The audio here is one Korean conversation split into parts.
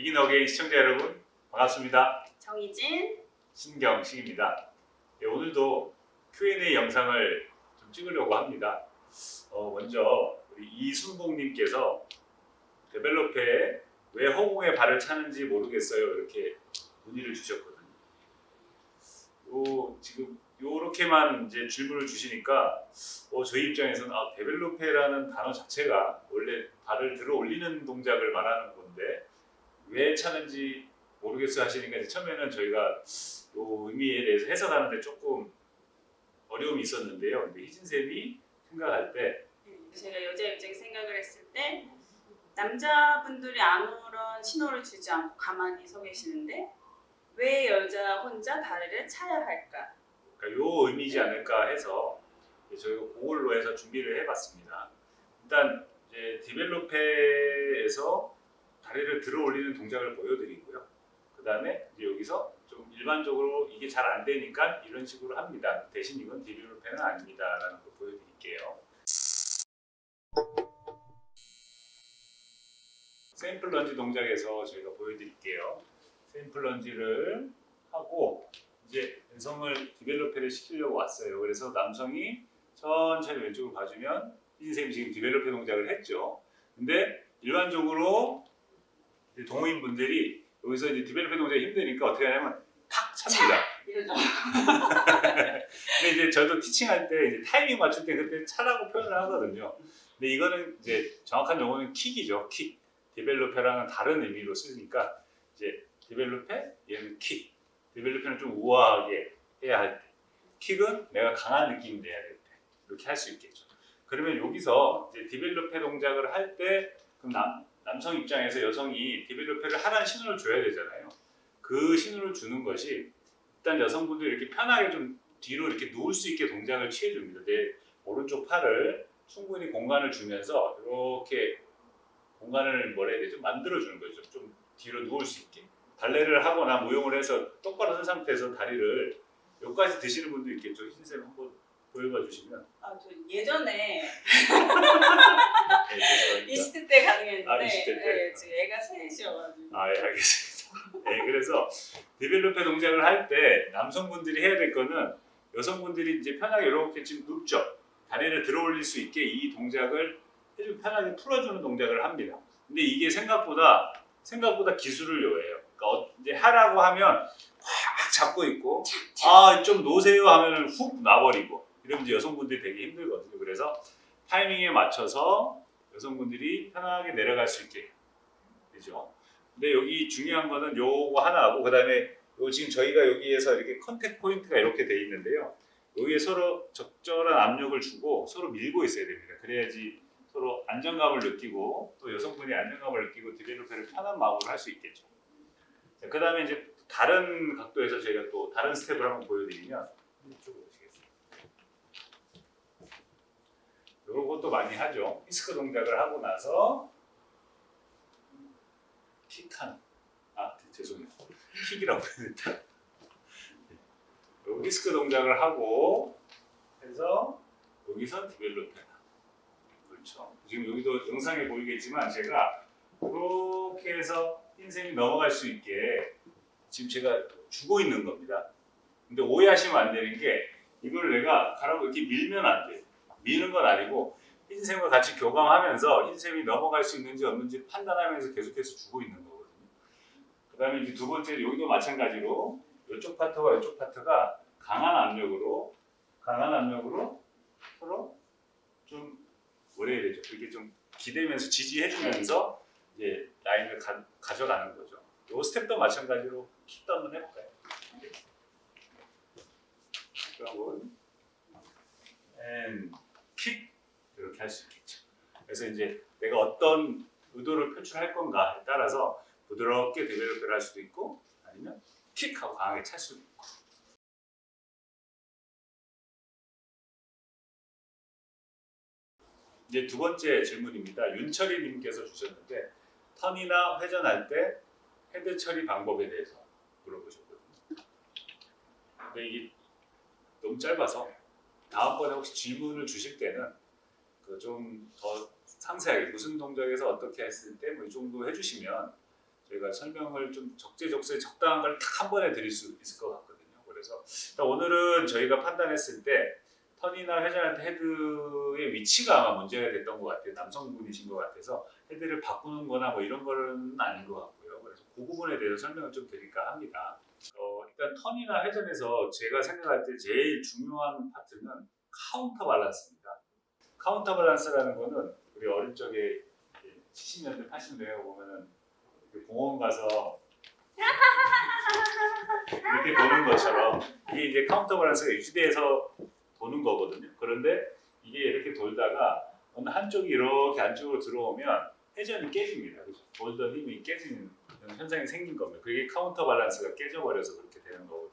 비긴 어게인 시청자 여러분 반갑습니다. 정희진. 신경식입니다. 예, 오늘도 Q&A 영상을 좀 찍으려고 합니다. 어, 먼저 우리 이순봉님께서 데벨로페에 왜 허공에 발을 차는지 모르겠어요 이렇게 문의를 주셨거든요. 요 지금 요렇게만 이제 질문을 주시니까 어, 저희 입장에서는 아, 데벨로페라는 단어 자체가 원래 발을 들어 올리는 동작을 말하는 건데 왜 차는지 모르겠어 하시니까 이제 처음에는 저희가 요 의미에 대해서 해석하는데 조금 어려움이 있었는데요. 근데 희진 쌤이 생각할 때 제가 여자 입장에 생각을 했을 때 남자분들이 아무런 신호를 주지 않고 가만히 서 계시는데 왜 여자 혼자 다리를 차야 할까? 그러니까 요 의미지 않을까 해서 저희가 그걸로 해서 준비를 해봤습니다. 일단 이제 디벨로페에서 다리를 들어 올리는 동작을 보여드리고요. 그 다음에 여기서 좀 일반적으로 이게 잘 안 되니까 이런 식으로 합니다. 대신 이건 디벨로페는 아닙니다 라는 걸 보여드릴게요. 샘플 런지 동작에서 저희가 보여드릴게요. 샘플 런지를 하고 이제 여성을 디벨로페를 시키려고 왔어요. 그래서 남성이 천천히 왼쪽을 봐주면 희진쌤이 지금 디벨로페 동작을 했죠. 근데 일반적으로 동호인분들이 여기서 이제 디벨로페 동작이 힘드니까 어떻게 하냐면 팍 찹니다. 이러죠. 근데 이제 저도 티칭할 때 이제 타이밍 맞출 때 그때 차라고 표현을 하거든요. 근데 이거는 이제 정확한 용어는 킥이죠. 킥. 디벨로페랑은 다른 의미로 쓰니까 이제 디벨로페 얘는 킥. 디벨로페는 좀 우아하게 해야 할 때. 킥은 내가 강한 느낌이 내야 될 때. 이렇게 할 수 있겠죠. 그러면 여기서 이제 디벨로페 동작을 할 때 그럼 남, 남성 입장에서 여성이 디벨로페를 하라는 신호를 줘야 되잖아요. 그 신호를 주는 것이 일단 여성분들이 이렇게 편하게 좀 뒤로 이렇게 누울 수 있게 동작을 취해줍니다. 내 오른쪽 팔을 충분히 공간을 주면서 이렇게 공간을 뭐라 해야 되죠? 만들어주는 거죠. 좀 뒤로 누울 수 있게. 발레를 하거나 무용을 해서 똑바로 선 상태에서 다리를 여기까지 드시는 분도 있겠죠. 흰쌤 한번 보여봐 주시면. 아, 저 예전에 네, 죄송합니다. 20대 때 가능했는데 아, 20대 때. 네, 지금 애가 셋이어가지고 아, 예, 알겠습니다. 네, 그래서 디벨로페 동작을 할 때 남성분들이 해야 될 거는 여성분들이 이제 편하게 이렇게 지금 눕죠. 다리를 들어 올릴 수 있게 이 동작을 해주 편하게 풀어주는 동작을 합니다. 근데 이게 생각보다 생각보다 기술을 요해요. 그러니까 어- 이제 하라고 하면 확 잡고 있고 아 좀 놓으세요 하면은 훅 놔버리고 이러면 이제 여성분들이 되게 힘들거든요. 그래서 타이밍에 맞춰서 여성분들이 편하게 내려갈 수 있게 되죠. 근데 여기 중요한 거는 요거 하나하고 그다음에 요 지금 저희가 여기에서 이렇게 컨택 포인트가 이렇게 돼 있는데요. 여기에 서로 적절한 압력을 주고 서로 밀고 있어야 됩니다. 그래야지 서로 안정감을 느끼고 또 여성분이 안정감을 느끼고 디벨로페를 편한 마음으로 할 수 있겠죠. 자, 그다음에 이제 다른 각도에서 저희가 또 다른 스텝을 한번 보여드리면 이런 것도 많이 하죠. 피스크 동작을 하고 나서 킥한 아 죄송해요. 킥이라고 했다 요 리스크 동작을 하고 해서 여기서 디벨로페 그렇죠. 지금 여기도 영상에 보이겠지만 제가 이렇게 해서 흰셈이 넘어갈 수 있게 지금 제가 주고 있는 겁니다. 근데 오해하시면 안 되는 게 이걸 내가 가라고 이렇게 밀면 안 돼. 미는 건 아니고 흰셈과 같이 교감하면서 흰셈이 넘어갈 수 있는지 없는지 판단하면서 계속해서 주고 있는 거거든요. 그 다음에 이제 두 번째 여기도 마찬가지로 이쪽 파트와 이쪽 파트가 강한 압력으로 강한 압력으로 서로 좀 뭐라 해야 되죠? 이렇게 좀 기대면서 지지해주면서 이제 라인을 가, 가져가는 거죠. 요 스텝도 마찬가지로 킥도 한번 해볼까요? 그러면 and 킥 이렇게 할 수 있겠죠. 그래서 이제 내가 어떤 의도를 표출할 건가에 따라서 부드럽게 데벨롭을 할 수도 있고 아니면 킥 하고 강하게 찰 수도 있고. 이제 두 번째 질문입니다. 윤철이 님께서 주셨는데 턴이나 회전할 때 헤드 처리 방법에 대해서 물어보셨거든요. 근데 이게 너무 짧아서 다음번에 혹시 질문을 주실 때는 그 좀 더 상세하게 무슨 동작에서 어떻게 했을 때 뭐 이 정도 해주시면 저희가 설명을 좀 적재적소에 적당한 걸 딱 한 번에 드릴 수 있을 것 같거든요. 그래서 오늘은 저희가 판단했을 때 턴이나 회전할 때 헤드의 위치가 아마 문제가 됐던 것 같아요. 남성분이신 것 같아서 헤드를 바꾸는 거나 뭐 이런 거는 아닌 것 같고요. 그래서 그 부분에 대해서 설명을 좀 드릴까 합니다. 어, 일단 턴이나 회전에서 제가 생각할 때 제일 중요한 파트는 카운터 밸런스입니다. 카운터 밸런스라는 거는 우리 어릴 적에 70년대, 80년대 보면은 공원 가서 이렇게 도는 것처럼 이게 이제 카운터 밸런스가 유지돼서 도는 거거든요. 그런데 이게 이렇게 돌다가 어느 한쪽이 이렇게 안쪽으로 들어오면 회전이 깨집니다. 그죠? 돌던 힘이 깨지는 현상이 생긴 겁니다. 그게 카운터 밸런스가 깨져버려서 그렇게 되는 거거든요.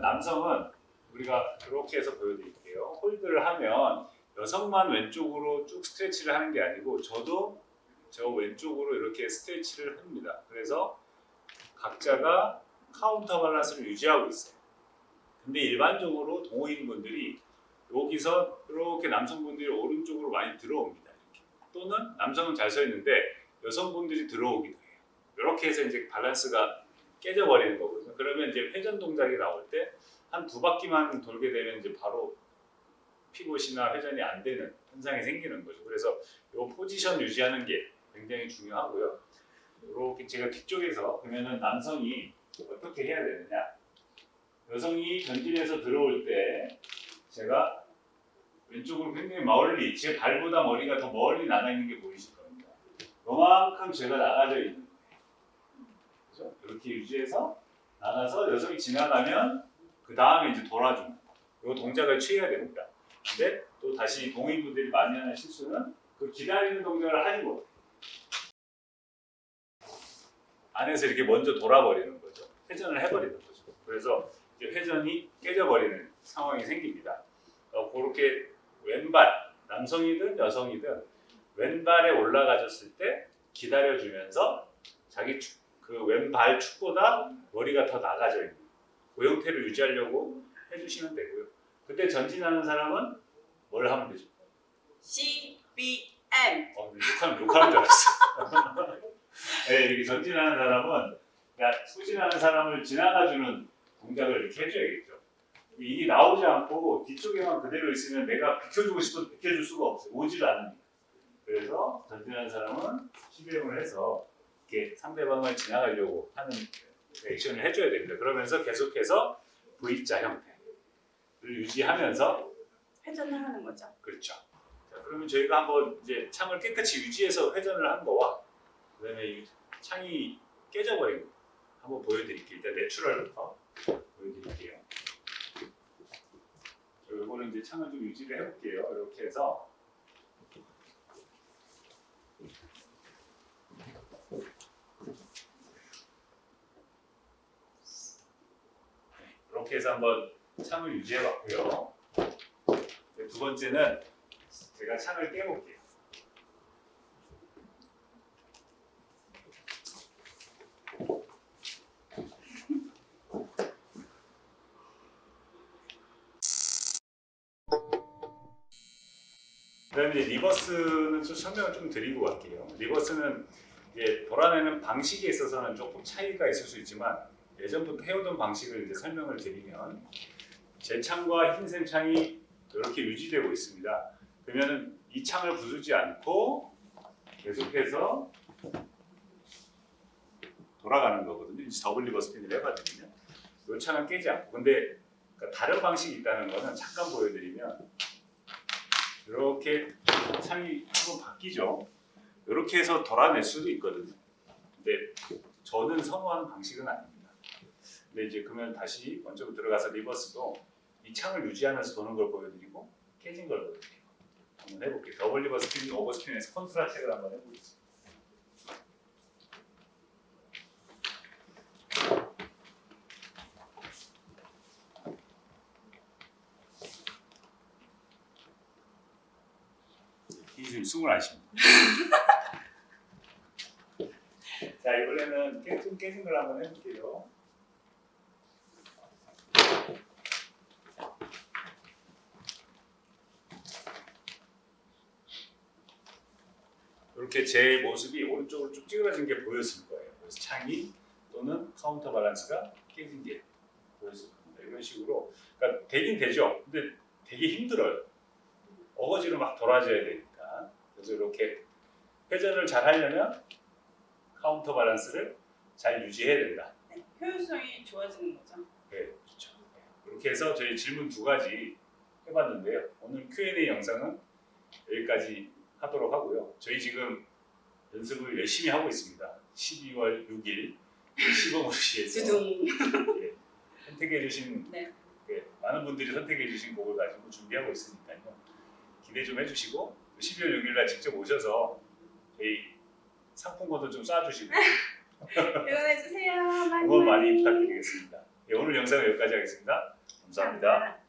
남성은 우리가 이렇게 해서 보여드릴게요. 홀드를 하면 여성만 왼쪽으로 쭉 스트레치를 하는 게 아니고 저도 저 왼쪽으로 이렇게 스트레치를 합니다. 그래서 각자가 카운터 밸런스를 유지하고 있어요. 근데 일반적으로 동호인분들이 여기서 이렇게 남성분들이 오른쪽으로 많이 들어옵니다. 이렇게. 또는 남성은 잘 서 있는데 여성분들이 들어오기도 해요. 이렇게 해서 이제 밸런스가 깨져버리는 거거든요. 그러면 이제 회전 동작이 나올 때 한 두 바퀴만 돌게 되면 이제 바로 피봇이나 회전이 안 되는 현상이 생기는 거죠. 그래서 이 포지션 유지하는 게 굉장히 중요하고요. 이렇게 제가 뒤쪽에서 그러면은 남성이 어떻게 해야 되느냐? 여성이 전진해서 들어올 때 제가 왼쪽으로 굉장히 멀리 제 발보다 머리가 더 멀리 나가 있는 게 보이실 겁니다. 요만큼 제가 나가져 있는. 그죠? 이렇게 유지해서 나가서 여성이 지나가면 그 다음에 이제 돌아주는 이 동작을 취해야 됩니다. 근데 또 다시 동의분들이 많이 하는 실수는 그 기다리는 동작을 하지 못해요. 안에서 이렇게 먼저 돌아버리는 거죠. 회전을 해버리는 거죠. 그래서 이제 회전이 깨져버리는 상황이 생깁니다. 어, 그렇게 왼발, 남성이든 여성이든 왼발에 올라가졌을 때 기다려주면서 자기 축, 그 왼발 축보다 머리가 더 나가져 있는 그 형태를 유지하려고 해주시면 되고요. 그때 전진하는 사람은 뭘 하면 되죠? C B M 어, 욕하는, 욕하는 줄 알았어. 네, 이렇게 전진하는 사람은 그러니까 후진하는 사람을 지나가주는 동작을 이렇게 해줘야겠죠. 이게 나오지 않고 뒤쪽에만 그대로 있으면 내가 비켜주고 싶어도 비켜줄 수가 없어요. 오지를 않으니까. 그래서 전진하는 사람은 시도을 해서 이렇게 상대방을 지나가려고 하는 액션을 해줘야 됩니다. 그러면서 계속해서 V자 형태를 유지하면서 회전을 하는 거죠. 그렇죠. 자, 그러면 저희가 한번 이제 창을 깨끗이 유지해서 회전을 한 거와 그다음에 이 창이 깨져버린 거 한번 보여드릴게요. 일단 내추럴부터 보여드릴게요. 저 이거는 이제 창을 좀 유지를 해볼게요. 이렇게 해서 이렇게 해서 한번 창을 유지해 봤고요. 네, 두 번째는 제가 창을 깨볼게요. 그다음에 리버스는 좀 설명을 좀 드리고 갈게요. 리버스는 이제 돌아내는 방식에 있어서는 조금 차이가 있을 수 있지만 예전부터 해오던 방식을 이제 설명을 드리면 제 창과 흰색 창이 이렇게 유지되고 있습니다. 그러면은 이 창을 부수지 않고 계속해서 돌아가는 거거든요. 이제 더블 리버 스핀을 해봤거든요. 이 창은 깨지 않고. 근데 그러니까 다른 방식이 있다는 거는 잠깐 보여드리면 이렇게 창이 한번 바뀌죠. 이렇게 해서 돌아낼 수도 있거든요. 근데 저는 선호하는 방식은 아닙니다. 근데 이제 그러면 다시 먼저 들어가서 리버스도 이 창을 유지하면서 도는 걸 보여드리고 깨진 걸 보여드릴게요. 한번 해볼게요. 더블 리버 스 핀, 오버 스핀에서 컨트라 책을 한번 해보겠습니다. 기술 숨을 안 쉽니다. 자 이번에는 깨진 깨진 걸 한번 해볼게요. 이렇게 제 모습이 오른쪽으로 쭉 찌그러진 게 보였을 거예요. 그래서 창이 또는 카운터 밸런스가 깨진 게 보였을 겁니다. 이런 식으로 그러니까 되긴 되죠. 근데 되게 힘들어요. 어거지로 막 돌아줘야 되니까. 그래서 이렇게 회전을 잘 하려면 카운터 밸런스를 잘 유지해야 된다. 네, 효율성이 좋아지는 거죠. 네, 그렇죠. 네. 이렇게 해서 저희 질문 두 가지 해봤는데요. 오늘 Q&A 영상은 여기까지 하도록 하고요. 저희 지금 연습을 열심히 하고 있습니다. 12월 6일 시범무시에서 두둥. 선택해 주신 네. 네, 많은 분들이 선택해 주신 곡을 가지고 준비하고 있으니까요. 기대 좀 해주시고 12월 6일 날 직접 오셔서 저희 상품권도 좀 쏴주시고 응원해 주세요. 많이 응원 많이 부탁드리겠습니다. 네, 오늘 영상은 여기까지 하겠습니다 감사합니다.